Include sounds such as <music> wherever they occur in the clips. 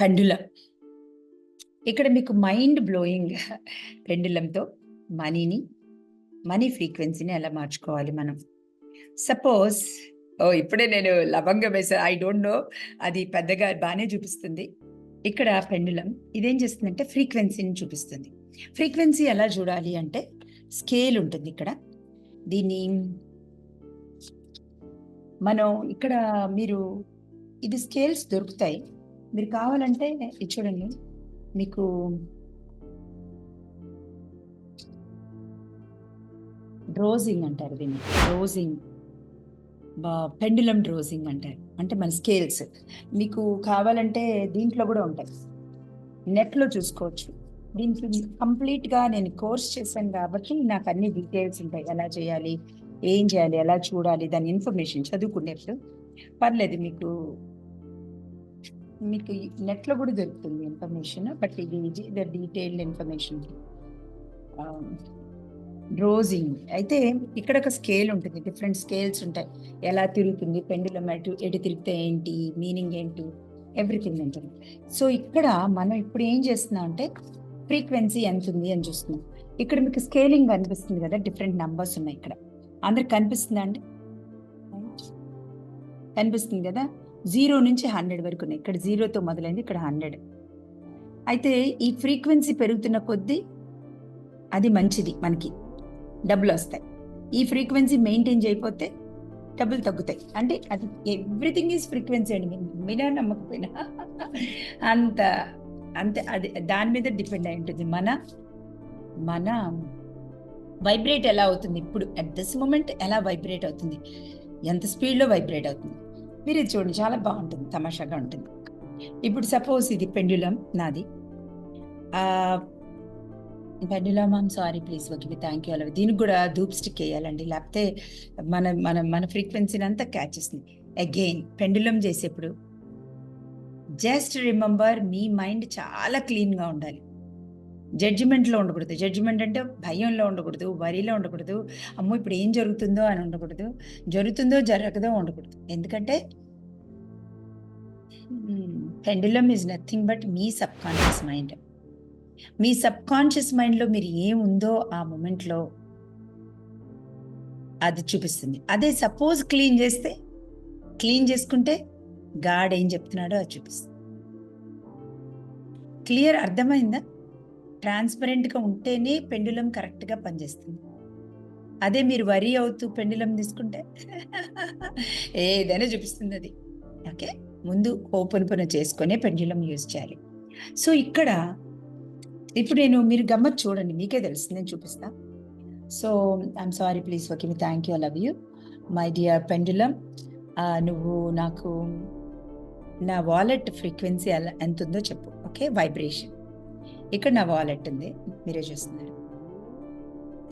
Pendulum. ఇక్కడ మీకు mind blowing పెండులంతో మనీని మనీ ఫ్రీక్వెన్సీని ఎలా మార్చుకోవాలి మనం? సపోజ్ ఓ ఇప్పుడే నేను లవంగం వేసా ఐ డోంట్ నో అది పెద్దగా బాగానే చూపిస్తుంది. ఇక్కడ పెండులం ఇదేం చేస్తుందంటే ఫ్రీక్వెన్సీని చూపిస్తుంది. ఫ్రీక్వెన్సీ ఎలా చూడాలి అంటే స్కేల్ ఉంటుంది ఇక్కడ. దీన్ని మనం ఇక్కడ మీరు ఇది స్కేల్స్ దొరుకుతాయి. మీరు కావాలంటే ఇది చూడండి. మీకు డ్రోజింగ్ అంటారు దీన్ని. డ్రోజింగ్ పెండులం డ్రోజింగ్ అంటారు. అంటే మన స్కేల్స్. మీకు కావాలంటే దీంట్లో కూడా ఉంటాయి. నెట్లో చూసుకోవచ్చు. దీంట్లో కంప్లీట్గా నేను కోర్స్ చేశాను కాబట్టి నాకు అన్ని డీటెయిల్స్ ఉంటాయి. ఎలా చేయాలి? ఏం చేయాలి? ఎలా చూడాలి? దాని ఇన్ఫర్మేషన్ చదువుకునేప్పుడు. పర్లేదు మీకు మీకు నెట్లో కూడా దొరుకుతుంది ఇన్ఫర్మేషన్ బట్ ఇది ద డీటెయిల్డ్ ఇన్ఫర్మేషన్ డ్రోజింగ్ అయితే ఇక్కడ ఒక స్కేల్ ఉంటుంది డిఫరెంట్ స్కేల్స్ ఉంటాయి. ఎలా తిరుగుతుంది పెండులం ఎటు ఎటు తిరిగితే ఏంటి మీనింగ్ ఏంటి ఎవ్రీథింగ్ ఉంటుంది. సో ఇక్కడ మనం ఇప్పుడు ఏం చేస్తున్నాం అంటే ఫ్రీక్వెన్సీ ఎంత ఉంది అని చూస్తున్నాం. ఇక్కడ మీకు స్కేలింగ్ కనిపిస్తుంది కదా డిఫరెంట్ నంబర్స్ ఉన్నాయి ఇక్కడ. అందరికి కనిపిస్తుందా అండి? కనిపిస్తుంది కదా? జీరో నుంచి హండ్రెడ్ వరకు ఉన్నాయి. ఇక్కడ జీరోతో మొదలైంది ఇక్కడ హండ్రెడ్. అయితే ఈ ఫ్రీక్వెన్సీ పెరుగుతున్న కొద్దీ అది మంచిది మనకి. డబ్బులు వస్తాయి. ఈ ఫ్రీక్వెన్సీ మెయింటైన్ చేయకపోతే డబ్బులు తగ్గుతాయి. అంటే అది ఎవ్రీథింగ్ ఈజ్ ఫ్రీక్వెన్సీ అండి. మీరు నమ్మినా నమ్మకపోయినా <laughs> అంత అంత అది దాని మీద డిపెండ్ అయి ఉంటుంది. మన మన వైబ్రేట్ ఎలా అవుతుంది? ఇప్పుడు అట్ దిస్ మూమెంట్ ఎలా వైబ్రేట్ అవుతుంది? ఎంత స్పీడ్లో వైబ్రేట్ అవుతుంది? మీరు ఇది చూడండి చాలా బాగుంటుంది తమాషాగా ఉంటుంది. ఇప్పుడు సపోజ్ ఇది పెండులం నాది. Pendulum I'm sorry please okay thank you అలా దీనికి కూడా ధూప్ స్టిక్ వేయాలండి లేకపోతే మన మన మన ఫ్రీక్వెన్సీని అంతా క్యాచ్ చేస్తుంది. అగైన్ పెండులం చేసేప్పుడు జస్ట్ రిమెంబర్ మీ మైండ్ చాలా క్లీన్గా ఉండాలి. జడ్జిమెంట్లో ఉండకూడదు. జడ్జిమెంట్ అంటే భయంలో ఉండకూడదు వరిలో ఉండకూడదు. అమ్మో ఇప్పుడు ఏం జరుగుతుందో అని ఉండకూడదు. జరుగుతుందో జరగదో ఉండకూడదు. ఎందుకంటే పెండులం ఈజ్ నథింగ్ బట్ మీ సబ్ కాన్షియస్ మైండ్ మీ సబ్ కాన్షియస్ మైండ్లో మీరు ఏముందో ఆ మూమెంట్లో అది చూపిస్తుంది. అదే సపోజ్ క్లీన్ చేస్తే క్లీన్ చేసుకుంటే గాడ్ ఏం చెప్తున్నాడో అది చూపిస్తుంది. క్లియర్ అర్థమైందా? ట్రాన్స్పరెంట్గా ఉంటేనే పెండులం కరెక్ట్గా పనిచేస్తుంది. అదే మీరు వరి అవుతూ పెండులం తీసుకుంటే <laughs> ఏదైనా చూపిస్తుంది అది. ఓకే ముందు ఓపెన్ పని చేసుకునే పెండ్యులం యూజ్ చేయాలి. సో ఇక్కడ ఇప్పుడు నేను మీరు గమ్మత్ చూడండి మీకే తెలుస్తుంది నేను చూపిస్తా. So I'm sorry please okay thank you love you my dear pendulum నువ్వు నాకు నా వాలెట్ ఫ్రీక్వెన్సీ ఎలా ఎంత ఉందో చెప్పు ఓకే వైబ్రేషన్ ఇక్కడ నా వాలెట్ ఉంది మీరే చూస్తున్నారు.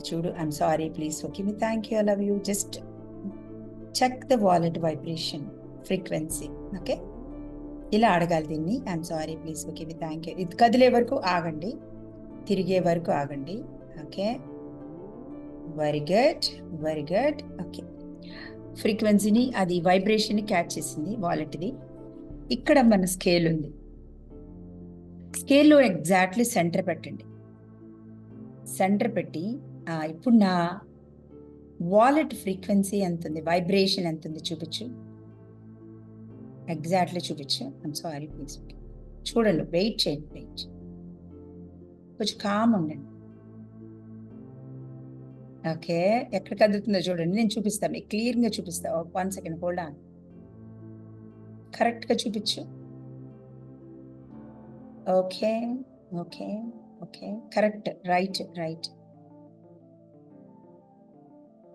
చూడు I'm sorry please okay me thank you love you just check the wallet vibration frequency okay ఇలా అడగాలి దీన్ని. I'm sorry please okay me thank you ఇది కదిలే వరకు ఆగండి. తిరిగే వరకు ఆగండి. Okay? Very good very good okay ఫ్రీక్వెన్సీని అది వైబ్రేషన్ని క్యాచ్ చేసింది వాలెట్ది ఇక్కడ మన స్కేల్ ఉంది. స్కేల్లో ఎగ్జాక్ట్లీ సెంటర్ పెట్టండి. సెంటర్ పెట్టి ఇప్పుడు నా వాలెట్ ఫ్రీక్వెన్సీ ఎంత ఉంది? వైబ్రేషన్ ఎంత ఉంది? చూపించు. ఎగ్జాక్ట్లీ చూపించు. ఐమ్ సారీ ప్లీజ్ చూడండి వెయిట్ చేయండి వెయిట్ కొంచెం కామ్ ఉండండి. ఓకే ఎక్కడ కదులుతుందో చూడండి. నేను చూపిస్తాను మీకు క్లియర్గా చూపిస్తా. వన్ సెకండ్ హోల్డ్ ఆన్ కరెక్ట్గా చూపించు. Okay okay okay. Correct right right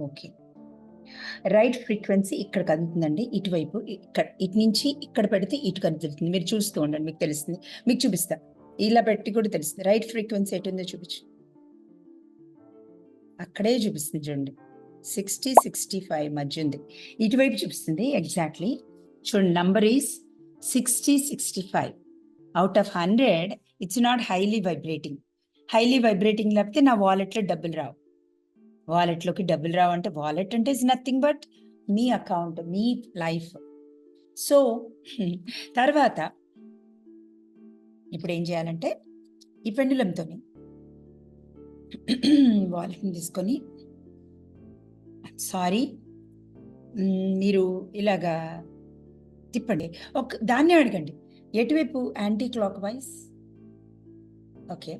okay. Right frequency ఇక్కడ కదులుతుందండి. ఇటువైపు ఇక్కడ ఇటు నుంచి ఇక్కడ పెడితే ఇటు కదులుతుంది. మీరు చూస్తూ ఉండండి మీకు తెలుస్తుంది. మీకు చూపిస్తా. ఇలా పెట్టి కూడా తెలుస్తుంది. రైట్ ఫ్రీక్వెన్సీ ఎటు ఉందో చూపించు. అక్కడే చూపిస్తుంది చూడండి. సిక్స్టీ సిక్స్టీ ఫైవ్ మధ్య ఉంది. ఇటువైపు చూపిస్తుంది ఎగ్జాక్ట్లీ చూడండి number is sixty sixty five out of hundred it's not highly vibrating highly vibrating లేకపోతే నా వాలెట్లో డబ్బులు రావు. వాలెట్లోకి డబ్బులు రావంటే వాలెట్ అంటే ఇస్ నథింగ్ బట్ మీ అకౌంట్ మీ లైఫ్. సో తర్వాత ఇప్పుడు ఏం చేయాలంటే ఈ పెండులంతో వాలెట్ని తీసుకొని సారీ మీరు ఇలాగా తిప్పండి. ఒక దాన్నే అడగండి. ఎటువైపు anticlockwise? Okay.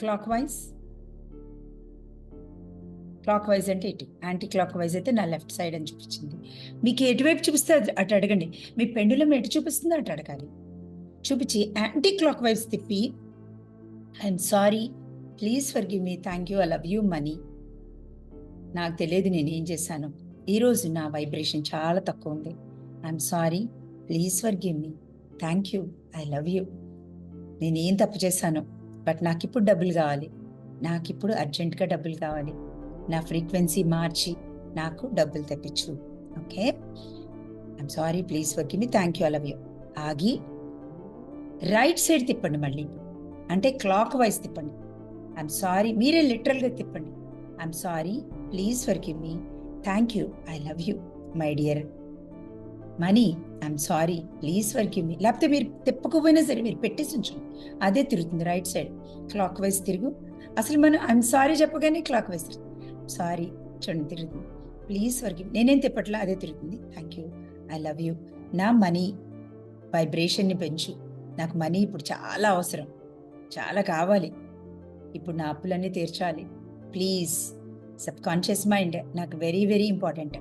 Clockwise? Clockwise అంటే ఇటు. యాంటీ క్లాక్ వైజ్ అయితే నా లెఫ్ట్ సైడ్ అని చూపించింది. మీకు ఎటువైపు చూపిస్తే అటు అడగండి. మీ పెండులం ఎటు చూపిస్తుందో అటు అడగాలి. చూపించి యాంటీ క్లాక్ వైజ్ తిప్పి I'm sorry please forgive me thank you I love you money నాకు తెలియదు నేను ఏం చేశాను. ఈరోజు నా వైబ్రేషన్ చాలా తక్కువ ఉంది. I'm sorry please forgive me thank you I love you నేను ఏం తప్పు చేశాను? బట్ నాకు ఇప్పుడు డబ్బులు కావాలి. నాకు ఇప్పుడు అర్జెంటుగా డబ్బులు కావాలి. నా ఫ్రీక్వెన్సీ మార్చి నాకు డబ్బులు తెప్పించు. Okay? I'm sorry please work me thank you I love love you ఆగి రైట్ సైడ్ తిప్పండి మళ్ళీ అంటే క్లాక్ వైజ్ తిప్పండి. ఐఎమ్ సారీ మీరే లిటరల్గా తిప్పండి. I'm sorry please forgive me thank you I love you my dear money I'm sorry please forgive me లేకపోతే మీరు తిప్పకపోయినా సరే మీరు పెట్టేసి ఉంచండి. అదే తిరుగుతుంది రైట్ సైడ్ క్లాక్ వైజ్ తిరుగు. అసలు మనం ఐఎమ్ సారీ చెప్పగానే క్లాక్ వైజ్ సారీ చూడండి తిరుగుతుంది. ప్లీజ్ ఫర్ నేనేం తిప్పట్లా? అదే తిరుగుతుంది. Thank you I love you నా మనీ వైబ్రేషన్ని పెంచు. నాకు మనీ ఇప్పుడు చాలా అవసరం. చాలా కావాలి. ఇప్పుడు నా అప్పులన్నీ తీర్చాలి. ప్లీజ్ సబ్ కాన్షియస్ మైండ్ నాకు వెరీ వెరీ ఇంపార్టెంట్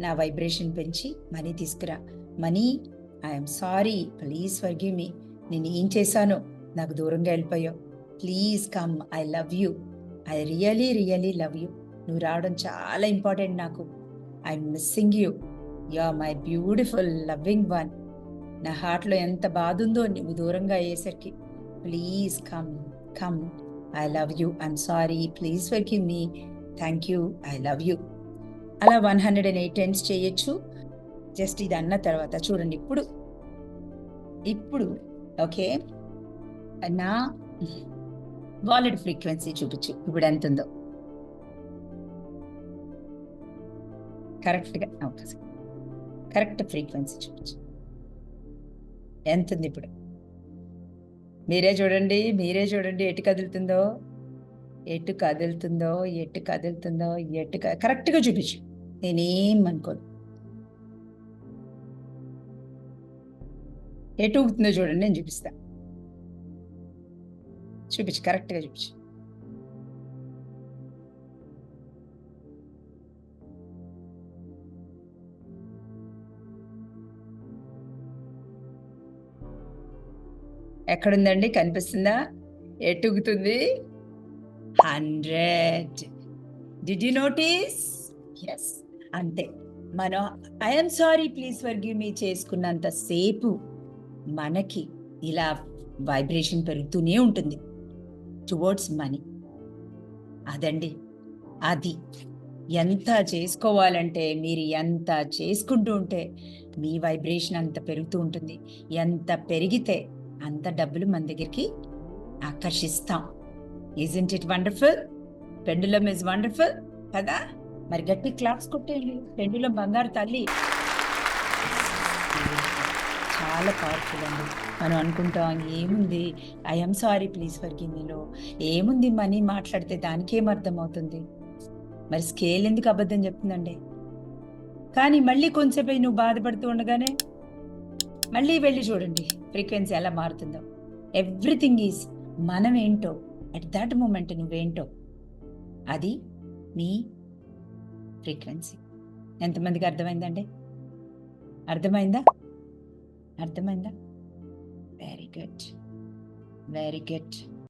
నా వైబ్రేషన్ పెంచి మనీ తీసుకురా. Money I'm sorry please forgive me నేను ఏం చేశానో నాకు దూరంగా వెళ్ళిపోయావు. Please come I love you I really really love you నువ్వు రావడం చాలా ఇంపార్టెంట్ నాకు. I missing you. You are my beautiful loving one. నా హార్ట్లో ఎంత బాధ ఉందో నువ్వు దూరంగా అయ్యేసరికి. Please come come. I love you. I'm sorry. Please for me. Thank you. I love you. అలా one hundred and eight times చేయొచ్చు. జస్ట్ ఇది అన్న తర్వాత చూడండి ఇప్పుడు. ఇప్పుడు ఓకే. నా వాలెడ్ ఫ్రీక్వెన్సీ చూపించు. ఇప్పుడు ఎంత ఉందో కరెక్ట్గా కరెక్ట్ ఫ్రీక్వెన్సీ చూపించు. ఎంత ఉంది ఇప్పుడు? మీరే చూడండి మీరే చూడండి ఎటు కదులుతుందో? ఎటు కదులుతుందో ఎటు కదులుతుందో ఎటు కరెక్ట్గా చూపించు. నేనేం అనుకోను. ఎటు ఊగుతుందో చూడండి నేను చూపిస్తా. చూపించు కరెక్ట్గా చూపించు. ఎక్కడుందండి? కనిపిస్తుందా? ఎటుగుతుంది hundred. Did you notice yes అంతే. మనం I'm sorry please forgive me చేసుకున్నంత సేపు మనకి ఇలా వైబ్రేషన్ పెరుగుతూనే ఉంటుంది. టువర్డ్స్ మనీ అదండి. అది. ఎంత చేసుకోవాలంటే మీరు ఎంత చేసుకుంటూ ఉంటే మీ వైబ్రేషన్ అంత పెరుగుతూ ఉంటుంది. ఎంత పెరిగితే అంత డబ్బులు మన దగ్గరికి ఆకర్షిస్తాం. Isn't it wonderful pendulum is wonderful కదా? మరి గట్టి క్లాప్స్ కొట్టేయండి. పెండులం బంగారు తల్లి. చాలా పవర్ఫుల్ అండి. మనం అనుకుంటాం ఏముంది? ఐఎమ్ సారీ ప్లీజ్ ఫర్ గిన్నెలో ఏముంది మనీ మాట్లాడితే దానికి ఏం మరి స్కేల్ ఎందుకు అబద్ధం చెప్తుందండి? కానీ మళ్ళీ కొంచెంసేపు నువ్వు బాధపడుతూ ఉండగానే మళ్ళీ వెళ్ళి చూడండి. ఫ్రీక్వెన్సీ ఎలా మారుతుందో. ఎవ్రీథింగ్ ఈజ్ మనం ఏంటో అట్ దట్ మూమెంట్ నువ్వేంటో. అది మీ ఫ్రీక్వెన్సీ. ఎంతమందికి అర్థమైందండి? అర్థమైందా? అర్థమైందా? Very good very good